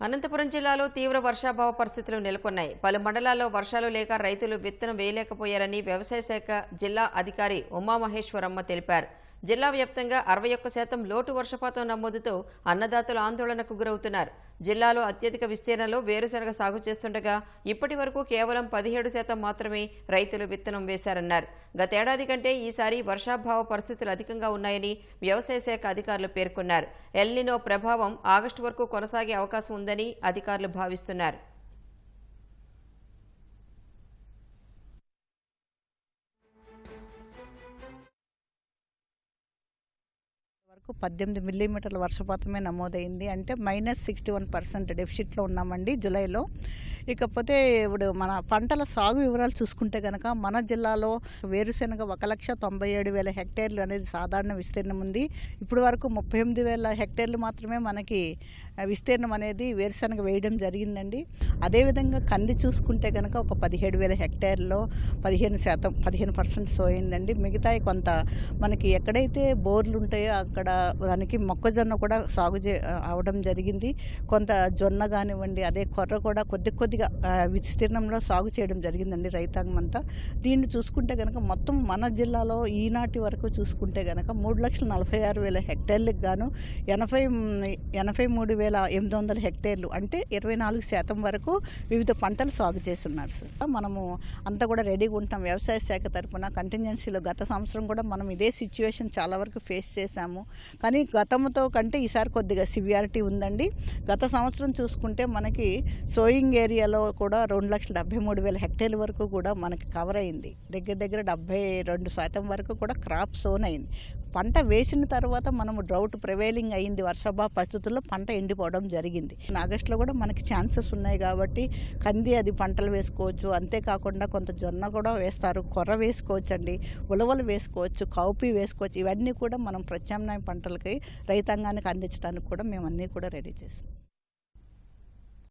అనంతపురం జిల్లాలో తీవ్ర వర్షాభావ పరిస్థితులు నెలకొన్నాయి. పలు మండలాల్లో వర్షాలు లేక రైతులు విత్తనం వేయలేకపోయారని వ్యవసాయ శాఖ జిల్లా అధికారి ఉమామహేశ్వరమ్మ తెలిపారు. జిల్లా వ్యాప్తంగా అరవై ఒక్క శాతం లోటు వర్షపాతం నమోదుతో అన్నదాతలు ఆందోళనకు గురవుతున్నారు. జిల్లాలో అత్యధిక విస్తీర్ణంలో వేరుశనగ సాగు చేస్తుండగా ఇప్పటి వరకు కేవలం పదిహేడు శాతం మాత్రమే రైతులు విత్తనం వేశారన్నారు. గతేడాది కంటే ఈసారి వర్షాభావ పరిస్థితులు అధికంగా ఉన్నాయని వ్యవసాయ శాఖ అధికారులు పేర్కొన్నారు. ఎల్నినో ప్రభావం ఆగస్టు వరకు కొనసాగే అవకాశం ఉందని అధికారులు భావిస్తున్నారు. వరకు పద్దెనిమిది మిల్లీమీటర్ల వర్షపాతమే నమోదైంది. అంటే మైనస్ సిక్స్టీ వన్ పర్సెంట్ డెఫిషిట్లో ఉన్నామండి జూలైలో. ఇకపోతే ఇప్పుడు మన పంటల సాగు వివరాలు చూసుకుంటే కనుక మన జిల్లాలో వేరుశెనగ ఒక లక్ష తొంభై ఏడు వేల హెక్టేర్లు అనేది సాధారణ విస్తీర్ణం ఉంది. ఇప్పుడు వరకు ముప్పై ఎనిమిది వేల హెక్టేర్లు మాత్రమే మనకి విస్తీర్ణం అనేది వేరుశెనగ వేయడం జరిగిందండి. అదేవిధంగా కంది చూసుకుంటే కనుక ఒక పదిహేడు వేల హెక్టేర్లో పదిహేను శాతం పదిహేను పర్సెంట్ సోయిందండి మిగతా కొంత మనకి ఎక్కడైతే బోర్లు ఉంటాయో అక్కడ దానికి మొక్కజొన్న కూడా సాగు చే అవడం జరిగింది. కొంత జొన్న కానివ్వండి అదే కొర్ర కూడా కొద్ది కొద్ది పూర్తిగా విస్తీర్ణంలో సాగు చేయడం జరిగిందండి రైతాంగం అంతా దీన్ని చూసుకుంటే కనుక మొత్తం మన జిల్లాలో ఈనాటి వరకు చూసుకుంటే కనుక మూడు లక్షల నలభై ఆరు వేల హెక్టేర్లకు గాను ఎనభై ఎనభై మూడు వేల ఎనిమిది వందల హెక్టేర్లు అంటే ఇరవై నాలుగు శాతం వరకు వివిధ పంటలు సాగు చేస్తున్నారు సార్. మనము అంతా కూడా రెడీగా ఉంటాం. వ్యవసాయ శాఖ తరఫున కంటింజెన్సీలో గత సంవత్సరం కూడా మనం ఇదే సిచ్యువేషన్ చాలా వరకు ఫేస్ చేశాము. కానీ గతంతో కంటే ఈసారి కొద్దిగా సివియారిటీ ఉందండి. గత సంవత్సరం చూసుకుంటే మనకి సోయింగ్ ఏరియా ఏరియాలో కూడా రెండు లక్షల డెబ్బై మూడు వేల హెక్టేర్ల వరకు కూడా మనకి కవర్ అయింది. దగ్గర దగ్గర డెబ్బై రెండు శాతం వరకు కూడా క్రాప్ సోన్ అయింది. పంట వేసిన తర్వాత మనము డ్రౌట్ ప్రివైలింగ్ అయింది వర్షాభావ పరిస్థితుల్లో పంట ఎండిపోవడం జరిగింది. ఆగస్టులో కూడా మనకి ఛాన్సెస్ ఉన్నాయి కాబట్టి కంది అది పంటలు వేసుకోవచ్చు. అంతేకాకుండా కొంత జొన్న కూడా వేస్తారు. కొర్ర వేసుకోవచ్చు అండి ఉలవలు వేసుకోవచ్చు. కౌపి వేసుకోవచ్చు. ఇవన్నీ కూడా మనం ప్రత్యామ్నాయ పంటలకి రైతాంగానికి అందించడానికి కూడా మేము అన్నీ కూడా రెడీ చేస్తాం